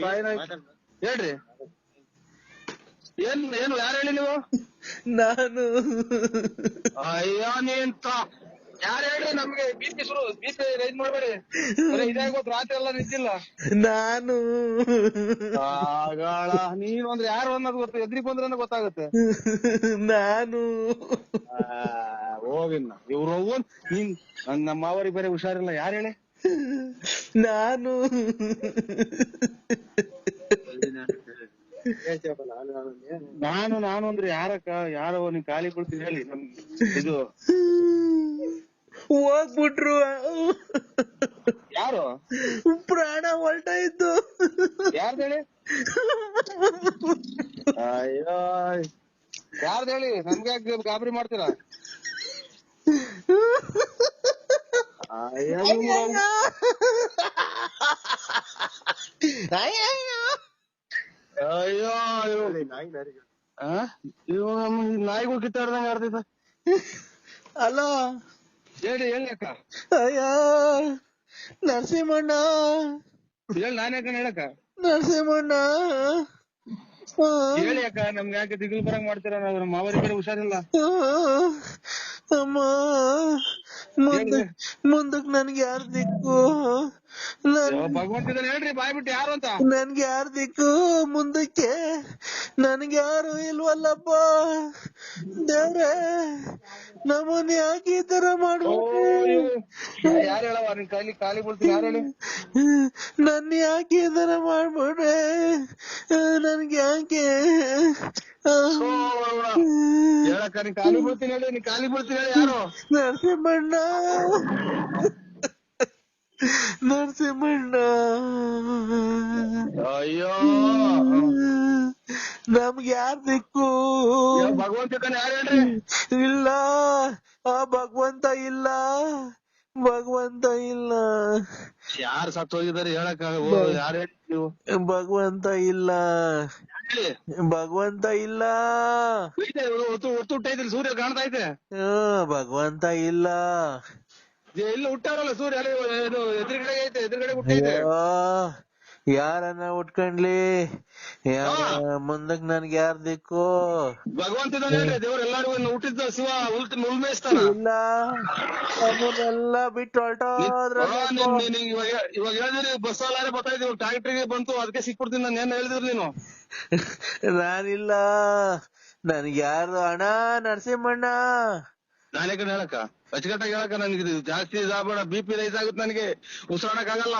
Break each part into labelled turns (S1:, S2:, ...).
S1: ಹೇಳ್ರಿ. ಏನ್ ಏನು ಯಾರು ಹೇಳಿ ನೀವು?
S2: ನಾನು.
S1: ಅಯ್ಯೋ ನೀನ್ ಯಾರು ಹೇಳ್ರಿ ನಮ್ಗೆ? ಬೀಚ್ ಶುರು ಬೀಪಿ ರೈಸ್ ಮಾಡ್ಬೇಡಿ. ಬರೀ ಇದಾಗೋತ್ ರಾತ್ರಿ ಎಲ್ಲ ನಿಂತಿಲ್ಲ.
S2: ನಾನು.
S1: ಆಗಾಳ ನೀನು ಅಂದ್ರೆ ಯಾರು ಅನ್ನೋದು ಗೊತ್ತು ಎದ್ರಿ ಬಂದ್ರೆ ಗೊತ್ತಾಗುತ್ತೆ.
S2: ನಾನು.
S1: ಹೋಗಿನ್ನ ಇವ್ರು ಹೋಗೋನ್ ನೀನ್ ನನ್- ನಮ್ಮ ಮಾವರಿಗೆ ಬೇರೆ ಹುಷಾರಿಲ್ಲ. ಯಾರು ಹೇಳಿ?
S2: ನಾನು.
S1: ನಾನು ನಾನು ಅಂದ್ರೆ ಯಾರಕ್ಕ? ಯಾರೋ ನೀನ್ ಖಾಲಿ ಕೊಡ್ತೀವಿ ಹೇಳಿ ನಮ್ ಇದು
S2: ಹೋಗ್ಬಿಟ್ರು.
S1: ಯಾರು?
S2: ಪ್ರಾಣ ಇದ್ದು.
S1: ಯಾರ್ದು ಹೇಳಿ? ಅಯ್ಯೋ. ಯಾರ್ದು ಹೇಳಿ? ನಮ್ಗೆ ಯಾಕೆ ಗಾಬರಿ ಮಾಡ್ತೀರಾ? ಅಯ್ಯೋ ಅಯ್ಯೋ ಇವ್ನು- ನಾಯಿ ಇವ್ನು ನಮ್ ನಾಯಿಗಳು ಕಿತ್ತಾಡ್ದಂಗ ಆಡ್ತೈತ
S2: ಅಲೋ
S1: ಹೇಳಿ ಹೇಳಿ ಅಕ್ಕ.
S2: ಅಯ್ಯ ನರಸಿಂಹಣ್ಣ.
S1: ಹೇಳಿ ನಾನೇ ಅಕ್ಕ ಹೇಳಕ್ಕ?
S2: ನರಸಿಂಹಣ್ಣ.
S1: ಹೇಳಿ ಅಕ್ಕ ನಮ್ಗೆ ಯಾಕೆ ದಿಗಿಲ್ ಬರಂಗ್ ಮಾಡ್ತೀರಾ ನಾವು ನಮ್ಮ ಮಾವರಿ ಹುಷಾರಿಲ್ಲ.
S2: ಅಮ್ಮ ಮುಂದಕ್ ಮುಂದಕ್ ನನ್ಗೆ ಯಾರ್ ದಿಕ್ಕು?
S1: ಭಗವಂತಿದಾನೆ ಹೇಳ್ರಿ ಬಾಯ್ ಬಿಟ್ಟು ಯಾರು ಅಂತ?
S2: ನನ್ಗೆ ಯಾರು ದಿಕ್ಕು ಮುಂದಕ್ಕೆ? ನನ್ಗೆ ಯಾರು ಇಲ್ವಲ್ಲಪ್ಪ? ದೇವ್ರೆ ನಮ್ಮನ್ ಯಾಕೆ ಈ ತರ
S1: ಯಾರು ಹೇಳವ ನಿನ್ ಕೈಲಿ ಖಾಲಿ ಬೀಳ್ತೀನಿ ಯಾರು ಹೇಳಿ?
S2: ನನ್ ಯಾಕೆ ಈ ತರ ಮಾಡ್ಬಿಡ್ರೆ ನನ್ಗೆ ಯಾಕೆ?
S1: ಹೇಳಕ್ಕ ನೀನ್ ಖಾಲಿ ಬೀಳ್ತೀನಿ ಹೇಳಿ ನೀನ್ ಖಾಲಿ ಬೀಳ್ತೀನಿ ಹೇಳಿ ಯಾರು?
S2: ನರಸಿಂಹಣ್ಣ. ನರಸಿಂಹಣ್ಣ.
S1: ಅಯ್ಯೋ.
S2: ನಮ್ಗೆ ಯಾರ್ ದಿಕ್ಕು? ಇಲ್ಲ. ಆ ಭಗವಂತ ಇಲ್ಲ. ಭಗವಂತ ಇಲ್ಲ.
S1: ಯಾರ್ ಸತ್ತು ಹೋಗಿದಾರೆ ಹೇಳಕ್ ಯಾರು ನೀವು?
S2: ಭಗವಂತ ಇಲ್ಲ. ಭಗವಂತ ಇಲ್ಲ.
S1: ಒತ್ತು ಹುಟ್ಟೈತಿ ಸೂರ್ಯ ಕಾಣ್ತಾ ಐತೆ.
S2: ಭಗವಂತ ಇಲ್ಲ.
S1: ಇಲ್ಲ ಹುಟ್ಟಾರಲ್ಲ ಸೂರ್ಯ ಅಲ್ಲಿ ಇದು ಎದುರುಗಡೆ ಐತೆ ಎದುರುಗಡೆ ಹುಟ್ಟೈತೆ
S2: ಅಯ್ಯೋ, ಯಾರನ್ನ ಉಟ್ಕೊಂಡ್ಲಿ? ಮುಂದಕ್ ನನ್ಗೆ ಯಾರ್ ದಿಕ್ಕು?
S1: ಭಗವಂತ ದೇವ್ರ ಎಲ್ಲಾರು ಹುಟ್ಟಿದ್ದ ಶಿವ ಉಲ್ಟ್ ಉಲ್ಮೇಯಿಸ್ತಾನ
S2: ಇಲ್ಲ ಬಿಟ್ಟು ಹೊರಟೋದ್ರ
S1: ಇವಾಗ ಹೇಳಿದ್ರಿ ಬಸ್ ಅಲ್ಲಾರೆ ಬರ್ತಾ ಇದ್ದೀವಿ ಟ್ರಾಕ್ಟರ್ಗೆ ಬಂತು ಅದಕ್ಕೆ ಸಿಕ್ಬಿಡ್ತೀನಿ ನಾನು ಏನ್ ಹೇಳಿದ್ರಿ ನೀನು?
S2: ನಾನಿಲ್ಲ. ನನ್ಗೆ ಯಾರು ಅಣ್ಣ ನರಸಿಂಹಣ್ಣ?
S1: ನಾನೇ ಕಡೆ ಹೇಳಕ್ಕ? ಅಚ್ಚುಕಟ್ಟಾಗಿ ಹೇಳಕ್ಕ ನನಗೆ ಇದು ಜಾಸ್ತಿ ಇದಾಗಬೇಡ ಬಿ ಪಿ ರೈಸ್ ಆಗುತ್ತೆ ನನಗೆ. ಉಸಿರಾಡಕ್ಕಾಗಲ್ಲ.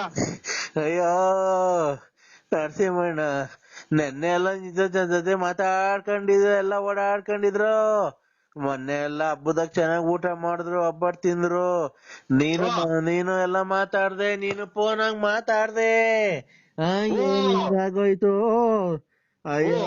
S2: ಅಯ್ಯೋ ನರಸಿಂಹಣ್ಣ ನೆನ್ನೆ ಎಲ್ಲ ನಿಜ ಜೊತೆ ಮಾತಾಡ್ಕೊಂಡಿದ್ರು ಎಲ್ಲ ಓಡಾಡ್ಕೊಂಡಿದ್ರು. ಮೊನ್ನೆ ಎಲ್ಲ ಹಬ್ಬದಾಗ ಚೆನ್ನಾಗ್ ಊಟ ಮಾಡಿದ್ರು ಹಬ್ಬ ತಿಂದ್ರು. ನೀನು ನೀನು ಎಲ್ಲ ಮಾತಾಡ್ದೆ ನೀನು ಫೋನ್ ಆಗ್ ಮಾತಾಡ್ದೆ. ಆಗೋಯ್ತು ಅಯ್ಯೋ.